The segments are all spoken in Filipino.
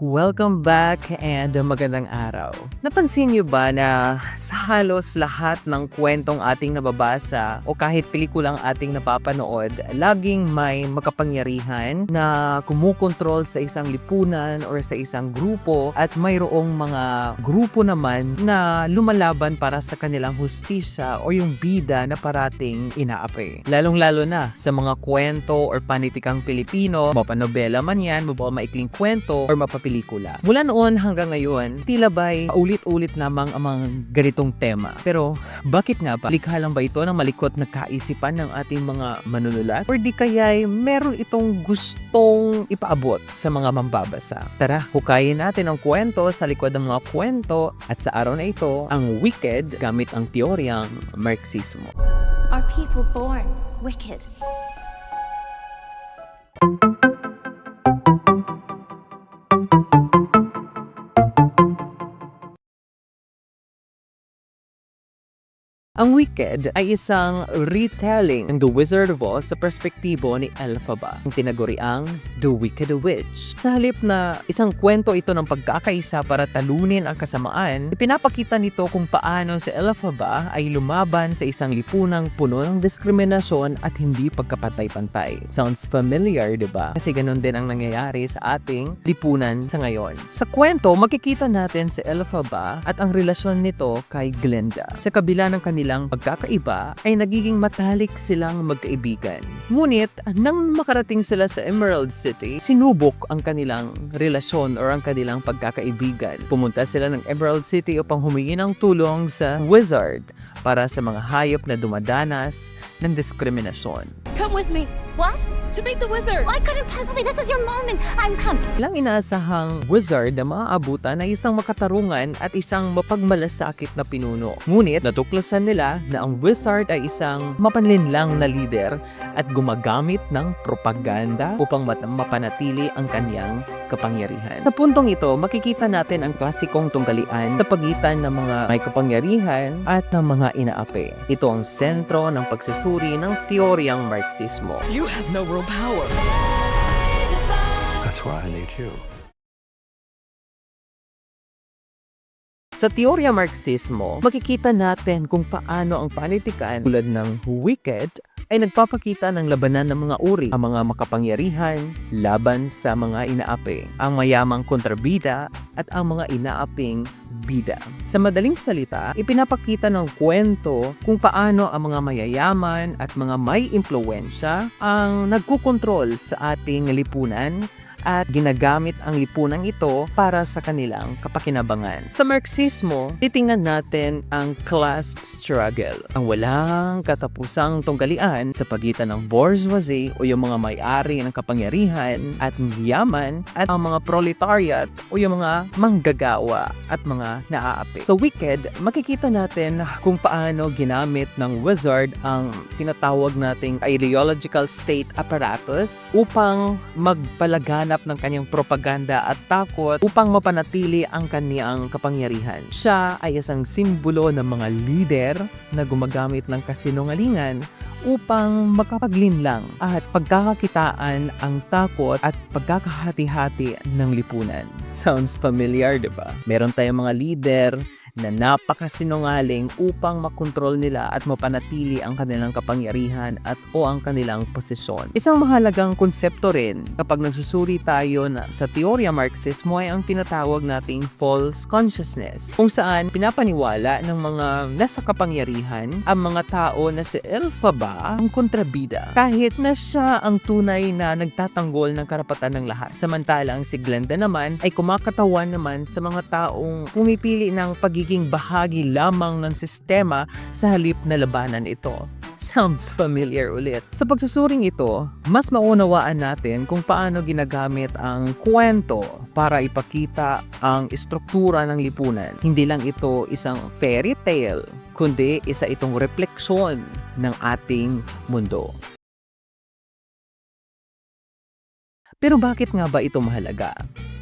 Welcome back and magandang araw. Napansin niyo ba na sa halos lahat ng kwentong ating nababasa o kahit pelikulang ating napapanood, laging may makapangyarihan na kumukontrol sa isang lipunan or sa isang grupo at mayroong mga grupo naman na lumalaban para sa kanilang hustisya o yung bida na parating inaapi. Lalong-lalo na sa mga kwento or panitikang Pilipino, mapanobela man yan, maikling kwento or mapapelikula. Mula noon hanggang ngayon, tila ba'y ulit-ulit namang ang ganitong tema. Pero bakit nga ba? Likha lang ba ito ng malikot na kaisipan ng ating mga manunulat? Or di kaya'y meron itong gustong ipaabot sa mga mambabasa? Tara, hukayin natin ang kwento sa likod ng mga kwento at sa araw na ito, ang wicked gamit ang teoryang Marxismo. Are people born wicked? Thank you. Ang Wicked ay isang retelling ng The Wizard of Oz sa perspektibo ni Elphaba, ang tinaguriang The Wicked Witch. Sa halip na isang kwento ito ng pagkakaisa para talunin ang kasamaan, ipinapakita nito kung paano si Elphaba ay lumaban sa isang lipunang puno ng diskriminasyon at hindi pagkapantay-pantay. Sounds familiar, di ba? Kasi ganun din ang nangyayari sa ating lipunan sa ngayon. Sa kwento, makikita natin si Elphaba at ang relasyon nito kay Glinda. Sa kabila ng kanilang pagkakaiba, ay nagiging matalik silang magkaibigan. Ngunit, nang makarating sila sa Emerald City, sinubok ang kanilang relasyon or ang kanilang pagkakaibigan. Pumunta sila ng Emerald City upang humingi ng tulong sa wizard para sa mga hayop na dumadanas ng diskriminasyon. Come with me. What? To meet the wizard. I couldn't possibly. This is your moment. I'm coming. Ilang inaasahang wizard na maaabutan ay isang makatarungan at isang mapagmalasakit na pinuno. Ngunit natuklasan nila na ang wizard ay isang mapanlinlang na leader at gumagamit ng propaganda upang mapanatili ang kanyang kapangyarihan. Sa puntong ito, makikita natin ang klasikong tunggalian sa pagitan ng mga may kapangyarihan at ng mga inaapi. Ito ang sentro ng pagsusuri ng teoryang Marxismo. You have no real power. That's why I need you. Sa teorya Marxismo, makikita natin kung paano ang panitikan tulad ng wicked ay nagpapakita ng labanan ng mga uri, ang mga makapangyarihan laban sa mga inaapi, ang mayamang kontrabida at ang mga inaaping bida. Sa madaling salita, ipinapakita ng kwento kung paano ang mga mayayaman at mga may impluensya ang nagkukontrol sa ating lipunan at ginagamit ang lipunang ito para sa kanilang kapakinabangan. Sa Marxismo, titingnan natin ang class struggle, ang walang katapusang tunggalian sa pagitan ng bourgeoisie o yung mga may-ari ng kapangyarihan at yaman at ang mga proletariat o yung mga manggagawa at mga naaapi. So Wicked, makikita natin kung paano ginamit ng wizard ang tinatawag nating ideological state apparatus upang magpalaganap ng kanyang propaganda at takot upang mapanatili ang kanyang kapangyarihan. Siya ay isang simbolo ng mga leader na gumagamit ng kasinungalingan upang makapaglinlang at pagkakakitaan ang takot at pagkakahati-hati ng lipunan. Sounds familiar, di ba? Meron tayong mga leader na napakasinungaling upang makontrol nila at mapanatili ang kanilang kapangyarihan at o ang kanilang posisyon. Isang mahalagang konsepto rin kapag nagsusuri tayo na sa teorya Marxismo ay ang tinatawag nating false consciousness kung saan pinapaniwala ng mga nasa kapangyarihan ang mga tao na si Elphaba ang kontrabida kahit na siya ang tunay na nagtatanggol ng karapatan ng lahat. Samantalang si Glenda naman ay kumakatawan naman sa mga taong pumipili ng pagiging bahagi lamang ng sistema sa halip na labanan ito. Sounds familiar ulit. Sa pagsusuring ito, mas maunawaan natin kung paano ginagamit ang kwento para ipakita ang istruktura ng lipunan. Hindi lang ito isang fairy tale, kundi isa itong refleksyon ng ating mundo. Pero bakit nga ba ito mahalaga?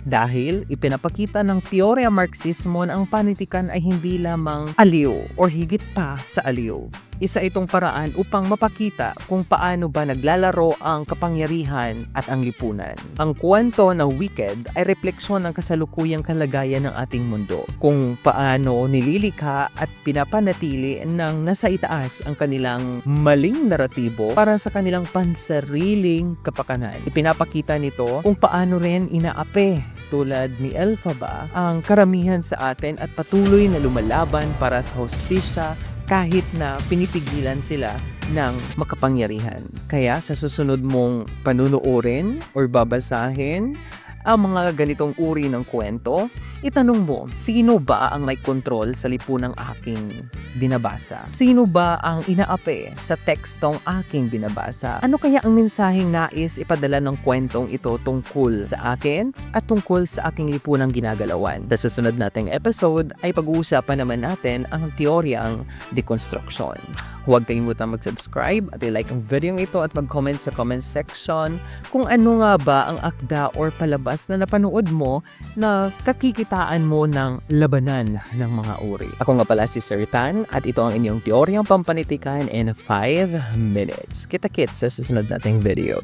Dahil ipinapakita ng teorya Marxismo na ang panitikan ay hindi lamang aliw or higit pa sa aliw. isa itong paraan upang mapakita kung paano ba naglalaro ang kapangyarihan at ang lipunan. Ang kwento na Wicked ay refleksyon ng kasalukuyang kalagayan ng ating mundo, kung paano nililikha at pinapanatili ng nasa itaas ang kanilang maling naratibo para sa kanilang pansariling kapakanan. Ipinapakita nito kung paano rin inaape tulad ni Elphaba ang karamihan sa atin at patuloy na lumalaban para sa hostisya kahit na pinipigilan sila ng makapangyarihan. Kaya sa susunod mong panunuorin or babasahin ang mga ganitong uri ng kwento, itanong mo, sino ba ang may kontrol sa lipunang aking binabasa? Sino ba ang inaapi sa tekstong aking binabasa? Ano kaya ang mensaheng nais ipadala ng kwentong ito tungkol sa akin at tungkol sa aking lipunang ginagalawan? Sa susunod nating episode ay pag-uusapan naman natin ang teoryang deconstruction. Huwag kalimutan mag-subscribe at i-like ang video ito at mag-comment sa comment section kung ano nga ba ang akda or palabas na napanood mo na kakikitaan mo ng labanan ng mga uri. Ako nga pala si Sir Tan at ito ang inyong teoryang pampanitikan in 5 minutes. Kita-kits sa susunod nating video.